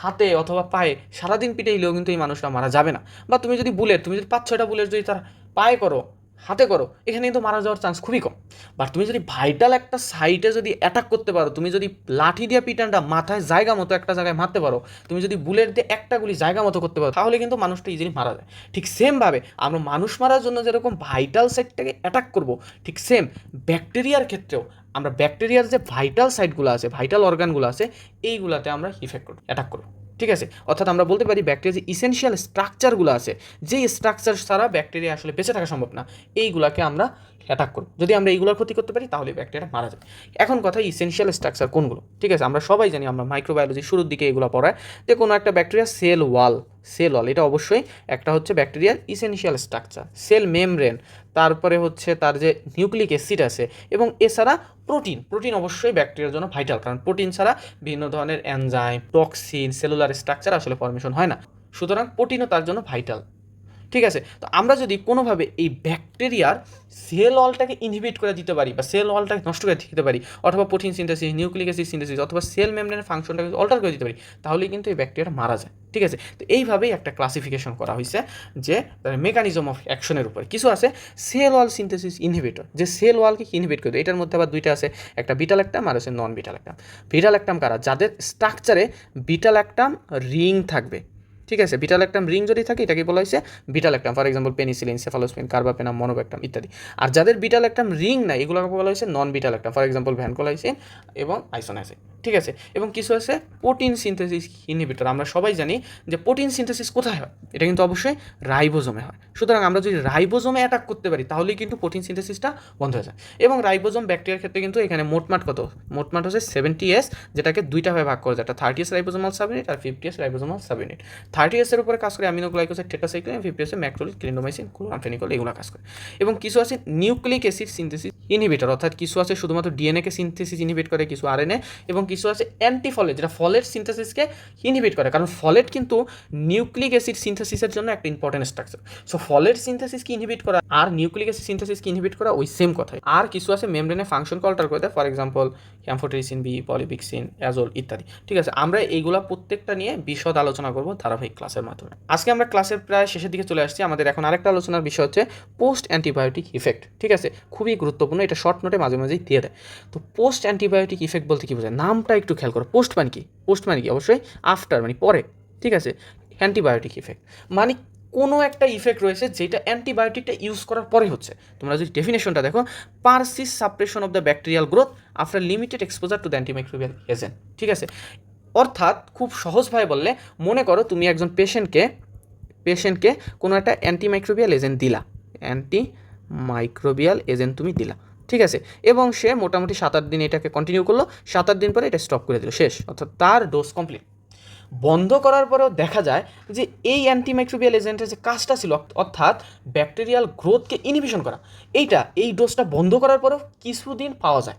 হাতে অথবা পায়ে সারাদিন পিটাইলেও কিন্তু এই মানুষটা মারা যাবে না। বা তুমি যদি বুলেট, তুমি যদি পাঁচ ছয়টা বুলেট যদি তার পায়ে করো হাতে করো এখানে কিন্তু মারা যাওয়ার চান্স খুবই কম। বাট তুমি যদি ভাইটাল একটা সাইটে যদি অ্যাটাক করতে পারো, তুমি যদি লাঠি দিয়ে পিটানটা মাথায় জায়গা মতো একটা জায়গায় মারতে পারো, তুমি যদি বুলেট দিয়ে একটা গুলি জায়গা মতো করতে পারো, তাহলে কিন্তু মানুষটা ইজিলি মারা যায়। ঠিক সেমভাবে আমরা মানুষ মারার জন্য যেরকম ভাইটাল সাইটটাকে অ্যাটাক করব, ঠিক সেম ব্যাকটেরিয়ার ক্ষেত্রেও আমরা ব্যাকটেরিয়ার যে ভাইটাল সাইটগুলো আছে ভাইটাল অর্গানগুলো আছে, এইগুলাতে আমরা ইফেক্ট করব অ্যাটাক করব। ঠিক আছে? অর্থাৎ আমরা বলতে পারি ব্যাকটেরিয়া যে ইসেনশিয়াল স্ট্রাকচারগুলো আছে যে স্ট্রাকচার ছাড়া ব্যাকটেরিয়া আসলে বেঁচে থাকা সম্ভব না, এইগুলাকে আমরা অ্যাটাক করব যদি আমরা এইগুলোর ক্ষতি করতে পারি, তাহলে ব্যাকটেরিয়া মারা যাবে। এখন কথা ইসেনশিয়াল স্ট্রাকচার কোনগুলো? ঠিক আছে, আমরা সবাই জানি আমরা মাইক্রোবায়োলজি শুরুর দিকে এগুলো পড়ায় যে কোনো একটা bacteria cell wall cell wall এটা অবশ্যই একটা হচ্ছে ব্যাকটেরিয়ার ইসেনশিয়াল স্ট্রাকচার সেল মেমব্রেন তারপরে হচ্ছে তার যে নিউক্লিক অ্যাসিড আছে এবং এছাড়া প্রোটিন প্রোটিন অবশ্যই ব্যাকটেরিয়ার জন্য ভাইটাল কারণ প্রোটিন ছাড়া বিভিন্ন ধরনের অ্যানজাইম টক্সিন সেলুলার স্ট্রাকচার আসলে ফর্মেশন হয় না। সুতরাং প্রোটিনও তার জন্য ভাইটাল ঠিক আছে? তো আমরা যদি কোনোভাবে এই ব্যাকটেরিয়ার সেল ওয়ালটাকে ইনহিবিট করে দিতে পারি বা সেল ওয়ালটাকে নষ্ট করে দিতে পারি, অথবা protein synthesis, nucleic acid synthesis, অথবা সেল মেমব্রেনের ফাংশনটাকে অল্টার করে দিতে পারি তাহলেই কিন্তু এই ব্যাকটেরিয়াটা মারা যায়। ঠিক আছে? তো এইভাবেই একটা ক্লাসিফিকেশন করা হয়েছে যে মেকানিজম অফ অ্যাকশনের উপরে। কিছু আছে, সেল ওয়াল সিনথেসিস ইনহিবিটর যে সেল ওয়ালকে ইনহিবিট করে এটার মধ্যে আবার দুইটা আছে, একটা বিটাল একটাম আর আছে নন বিটাল একটাম বিটাল একটাম কারা? যাদের স্ট্রাকচারে বিটাল একটাম রিং থাকবে। ঠিক আছে, বিটাল একটাম রিং যদি থাকে, এটাকে বলা হয়েছে beta lactam for example penicillin cephalosporin carbapenem monobactam ইত্যাদি। আর যাদের বিটাল একটাম রিং নাই, এগুলোকে বলা হয়েছে নন বিটাল একটাম ফর এক্সাম্পল ভ্যানকোলাইসিন এবং আইসোনাইসিন ঠিক আছে? এবং কিছু আছে প্রোটিন সিনথেসিস ইনহিবিটর আমরা সবাই জানি যে প্রোটিন সিনথেসিস কোথায় হয়? এটা কিন্তু অবশ্যই রাইবোজোমে হয়। সুতরাং আমরা যদি রাইবোজোমে অ্যাটাক করতে পারি, তাহলেই কিন্তু প্রোটিন সিনথেসিসটা বন্ধ হয়ে যায়। এবং রাইবোজোম ব্যাকটেরিয়ার ক্ষেত্রে কিন্তু এখানে মোটমাট কত? মোটমাট হচ্ছে সেভেন্টি এস যেটাকে দুইটা ভাবে ভাগ করে যায়। একটা থার্টি এস রাইবোজোমাল সাবইউনিট আর fifty S ribosomal subunit thirty এসের উপরে কাজ করে অ্যামিনোগ্লাইকোসাইড টেটাসাইক্লিন ফিফটি এসে ম্যাক্রোলিক ক্লিনোমাইসিন ক্লোরামফেনিকল এগুলো কাজ করে। এবং কিছু আছে নিউক্লিক অ্যাসিড সিনথেসিস ইনহিবিটর অর্থাৎ কিছু আছে শুধুমাত্র ডিএনএকে সিনথেসিস ইনহিবিট করে, কিছু আরএনএ এবং কিছু আছে অ্যান্টিফলেট যেটা ফলেট সিনথেসিসকে ইনহিবিট করে। কারণ ফলেট কিন্তু নিউক্লিক অ্যাসিড সিনথেসিসের জন্য একটা ইম্পর্টেন্ট স্ট্রাকচার সো ফলেট সিনথেসিসকে ইনহিবিট করা আর নিউক্লিক অ্যাসিড সিনথেসিসকে ইনহিবিট করা ওই সেম কথাই। আর কিছু আছে মেমব্রেনের ফাংশনকে অল্টার করে দেয় for example amphotericin B polymyxin azole ইত্যাদি। ঠিক আছে, আমরা এইগুলা প্রত্যেকটা নিয়ে বিশদ আলোচনা করব ধারাবাহিক ক্লাসের মাধ্যমে। আজকে আমরা ক্লাসের প্রায় শেষের দিকে চলে আসছি। আমাদের এখন আরেকটা আলোচনার বিষয় হচ্ছে পোস্ট অ্যান্টিবায়োটিক ইফেক্ট ঠিক আছে? খুবই গুরুত্বপূর্ণ, এটা শর্ট নোটে মাঝে মাঝেই দিয়ে দেয়। তো পোস্ট অ্যান্টিবায়োটিক ইফেক্ট বলতে কী বোঝায়? নামটা একটু খেয়াল করো। পোস্ট মানে কি? পোস্ট মানে কি? অবশ্যই আফটার মানে পরে, ঠিক আছে? অ্যান্টিবায়োটিক ইফেক্ট মানে কোনো একটা ইফেক্ট রয়েছে যেটা অ্যান্টিবায়োটিকটা ইউজ করার পরে হচ্ছে। তোমরা যদি ডেফিনেশনটা দেখো persistent suppression of the bacterial growth after limited exposure to the antimicrobial agent ঠিক আছে? অর্থাৎ খুব সহজভাবে বললে, মনে করো তুমি একজন পেশেন্টকে পেশেন্টকে কোনো একটা অ্যান্টিমাইক্রোবিয়াল এজেন্ট দিলা। অ্যান্টি মাইক্রোবিয়াল এজেন্ট তুমি দিলা, ঠিক আছে? এবং সে মোটামুটি সাত আট দিন এটাকে কন্টিনিউ করল, সাত আট দিন পরে এটা স্টপ করে দিল, শেষ। অর্থাৎ তার ডোজ কমপ্লিট বন্ধ করার পরেও দেখা যায় যে এই অ্যান্টিমাইক্রোবিয়াল এজেন্টের যে কাজটা ছিল, অর্থাৎ ব্যাকটেরিয়াল গ্রোথকে ইনহিবিশন করা, এইটা, এই ডোজটা বন্ধ করার পরেও কিছুদিন পাওয়া যায়।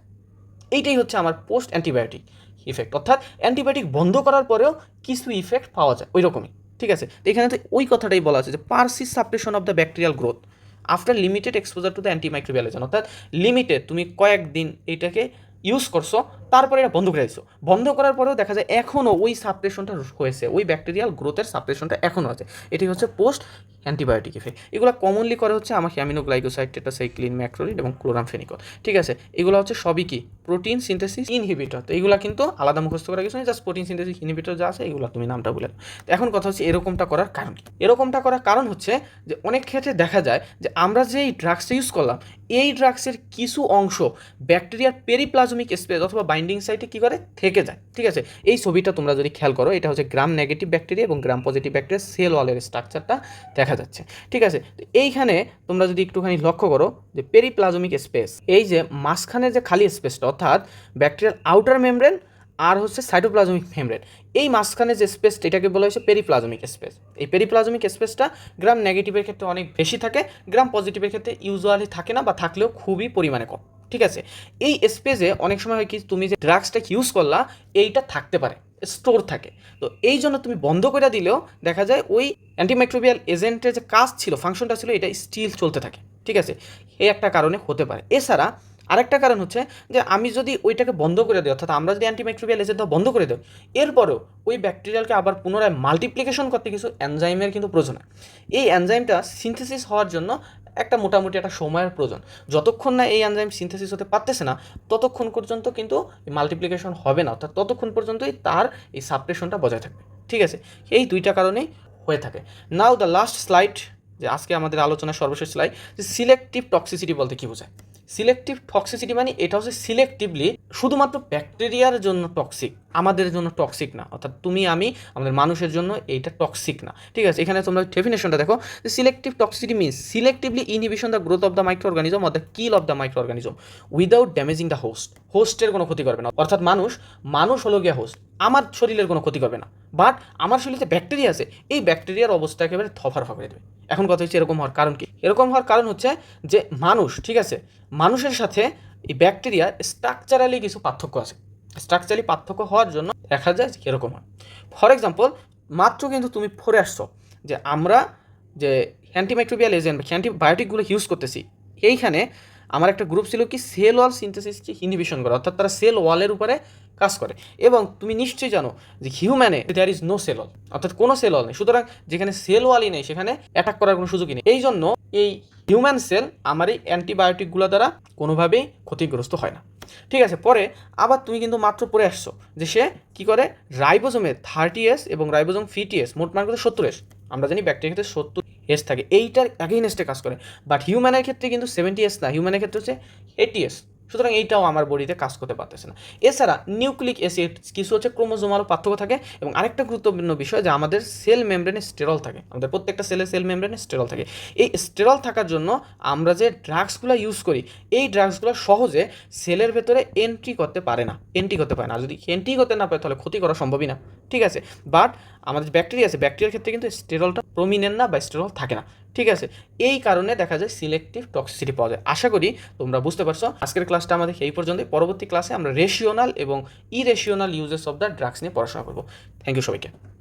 এইটাই হচ্ছে আমার পোস্ট অ্যান্টিবায়োটিক ইফেক্ট অর্থাৎ অ্যান্টিবায়োটিক বন্ধ করার পরেও কিছু ইফেক্ট পাওয়া যায় ওই রকমই ঠিক আছে? তো এখানে তো ওই কথাটাই বলা আছে যে persistent suppression of the bacterial growth after limited exposure to the antimicrobial অর্থাৎ লিমিটেড তুমি কয়েকদিন এইটাকে ইউজ করছ তারপরে এটা বন্ধ করে দিছো। বন্ধ করার পরেও দেখা যায় এখনও ওই সাপ্রেশনটা হয়েছে, ওই ব্যাকটেরিয়াল গ্রোথের সাপ্রেশনটা এখনও আছে। এটি হচ্ছে পোস্ট অ্যান্টিবায়োটিক ইফেক্ট এগুলো কমনলি করে হচ্ছে আমার অ্যামিনোগ্লাইকোসাইড টেটাসাইক্লিন ম্যাক্রোলিন এবং ক্লোরামফেনিকল ঠিক আছে? এগুলো হচ্ছে সবই কি? প্রোটিন সিনথেসিস ইনহিবিটর তো এগুলো কিন্তু আলাদা মুখস্থ করা কিছু নেই জাস্ট প্রোটিন সিনথেসিস ইনহিবিটর যা আছে, এগুলো তুমি নামটা বলে এখন কথা হচ্ছে এরকমটা করার কারণ এরকমটা করার কারণ হচ্ছে যে অনেক ক্ষেত্রে দেখা যায় যে আমরা যে এই ড্রাগসটা ইউজ করলাম, এই ড্রাগসের কিছু অংশ ব্যাকটেরিয়ার পেরিপ্লাজমিক স্পেস অথবা বাইন্ডিং সাইটে কী করে? থেকে যায়, ঠিক আছে? এই ছবিটা তোমরা যদি খেয়াল করো, এটা হচ্ছে গ্রাম নেগেটিভ ব্যাকটেরিয়া এবং গ্রাম পজিটিভ ব্যাকটেরিয়া সেল ওয়ালের স্ট্রাকচারটা দেখা যাচ্ছে, ঠিক আছে? তো এইখানে তোমরা যদি একটুখানি লক্ষ্য করো যে পেরিপ্লাজমিক স্পেস এই যে মাঝখানে যে খালি স্পেসটা অর্থাৎ ব্যাকটেরিয়াল আউটার মেমব্রেন আর হচ্ছে সাইটোপ্লাজমিক মেমব্রেন এই মাঝখানে যে স্পেসটা এটাকে বলা হয়েছে পেরিপ্লাজমিক স্পেস এই পেরিপ্লাজমিক স্পেসটা গ্রাম নেগেটিভের ক্ষেত্রে অনেক বেশি থাকে গ্রাম পজিটিভের ক্ষেত্রে ইউজুয়ালি থাকে না বা থাকলেও খুবই পরিমাণে কম। ঠিক আছে? এই স্পেসে অনেক সময় হয় কি, তুমি যে ড্রাগসটা ইউজ করলা, এইটা থাকতে পারে স্টোর থাকে। তো এই জন্য তুমি বন্ধ করে দিলেও দেখা যায় ওই অ্যান্টিমাইক্রোবিয়াল এজেন্টের যে কাজ ছিল ফাংশনটা ছিল, এটা স্টিল চলতে থাকে। ঠিক আছে? এই একটা কারণে হতে পারে। এছাড়া আরেকটা কারণ হচ্ছে যে আমি যদি ওইটাকে বন্ধ করে দিই, অর্থাৎ আমরা যদি অ্যান্টিমাইক্রোবিয়াল এজেন্টটা বন্ধ করে দিই, এরপরেও ওই ব্যাকটেরিয়ালকে আবার পুনরায় মাল্টিপ্লিকেশন করতে কিছু এনজাইমের কিন্তু প্রয়োজন হয়। এই এনজাইমটা সিনথেসিস হওয়ার জন্য একটা মোটামুটি একটা সময়ের প্রয়োজন। যতক্ষণ না এই এনজাইম সিনথেসিস হতে পারতেছে না, ততক্ষণ পর্যন্ত কিন্তু মাল্টিপ্লিকেশন হবে না, অর্থাৎ ততক্ষণ পর্যন্তই তার এই সাপ্রেশনটা বজায় থাকবে। ঠিক আছে? এই দুইটা কারণেই হয়ে থাকে। নাও দ্য লাস্ট স্লাইড যে আজকে আমাদের আলোচনার সর্বশেষ স্লাইড যে সিলেক্টিভ টক্সিসিটি বলতে কী বোঝায়? সিলেক্টিভ টক্সিসিটি মানে এটা হচ্ছে সিলেক্টিভলি শুধুমাত্র ব্যাকটেরিয়ার জন্য টক্সিক আমাদের জন্য টক্সিক না। অর্থাৎ তুমি, আমি, আমাদের মানুষের জন্য এইটা টক্সিক না। ঠিক আছে, এখানে তোমরা ডেফিনেশনটা দেখো। যে selective toxicity means selectively inhibition the growth of the micro organism or the kill of the micro organism without damaging the host হোস্টের কোনো ক্ষতি করবে না। অর্থাৎ মানুষ মানুষ হলো গিয়া হোস্ট আমার শরীরের কোনো ক্ষতি করবে না। বাট আমার শরীরে ব্যাকটেরিয়া আছে, এই ব্যাকটেরিয়ার অবস্থা একেবারে থফারফা করে দেবে। এখন কথা হচ্ছে এরকম হওয়ার কারণ কি? এরকম হওয়ার কারণ হচ্ছে যে মানুষ, ঠিক আছে? মানুষের সাথে এই ব্যাকটেরিয়ার স্ট্রাকচারালি কিছু পার্থক্য আছে। স্ট্রাকচারালি পার্থক্য হওয়ার জন্য দেখা যায় এরকম হয়। ফর এক্সাম্পল মাত্র কিন্তু তুমি ফরে আসছো যে আমরা যে অ্যান্টিমাইক্রোবিয়াল এজেন্ট বা অ্যান্টিবায়োটিকগুলো ইউজ করতেছি, এইখানে আমার একটা গ্রুপ ছিল কি সেল ওয়াল সিনথেসিসকে ইনহিবিশন করে, অর্থাৎ তারা সেল ওয়ালের উপরে কাজ করে। এবং তুমি নিশ্চয়ই জানো যে হিউম্যানে there is no cell wall অর্থাৎ কোনো সেল ওয়াল নেই। সুতরাং যেখানে সেল ওয়ালই নেই, সেখানে অ্যাটাক করার কোনো সুযোগই নেই। এই জন্য এই হিউম্যান সেল আমার এই অ্যান্টিবায়োটিকগুলো দ্বারা কোনোভাবেই ক্ষতিগ্রস্ত হয় না। ঠিক আছে, পরে আবার তুমি কিন্তু মাত্র পড়ে আসছো যে সে কী করে? রাইবোজোমে থার্টি এস এবং রাইবোজোম ফিফটি এস মোট মার্ক সত্তর এস আমরা জানি ব্যাকটেরিয়ার ক্ষেত্রে সত্তর এস থাকে। এইটার অ্যাগেইনস্টে কাজ করে। বাট হিউম্যানের ক্ষেত্রে কিন্তু সেভেন্টি এস না। হিউম্যানের ক্ষেত্রে হচ্ছে এইটি এস সুতরাং এইটাও আমার বডিতে কাজ করতে পারতেছে না। এছাড়া নিউক্লিক অ্যাসিড কিছু হচ্ছে ক্রোমোজোমারও পার্থক্য থাকে এবং আরেকটা গুরুত্বপূর্ণ বিষয় যে আমাদের সেল মেমব্রেনে স্টেরল থাকে। আমাদের প্রত্যেকটা সেলের সেল মেমব্রেনে স্টেরল থাকে। এই স্টেরল থাকার জন্য আমরা যে ড্রাগসগুলো ইউজ করি, এই ড্রাগসগুলো সহজে সেলের ভেতরে এন্ট্রি করতে পারে না। এন্ট্রি করতে পারে না। যদি এন্ট্রি করতে না পারে, তাহলে ক্ষতি করা সম্ভবই না। ঠিক আছে? বাট আমাদের ব্যাকটেরিয়া আছে ব্যাকটেরিয়ার ক্ষেত্রে কিন্তু স্টেরলটা প্রমিনেন্ট না বা স্টেরল থাকে না। ঠিক আছে? এই কারণে দেখা যায় সিলেক্টিভ টক্সিসিটি পাওয়া যায়। আশা করি তোমরা বুঝতে পারছ। আজকের ক্লাসটা আমাদের এই পর্যন্ত পরবর্তী ক্লাসে আমরা রেশিওনাল এবং irrational uses of the drugs নিয়ে পড়াশোনা করব। থ্যাংক ইউ সবাইকে।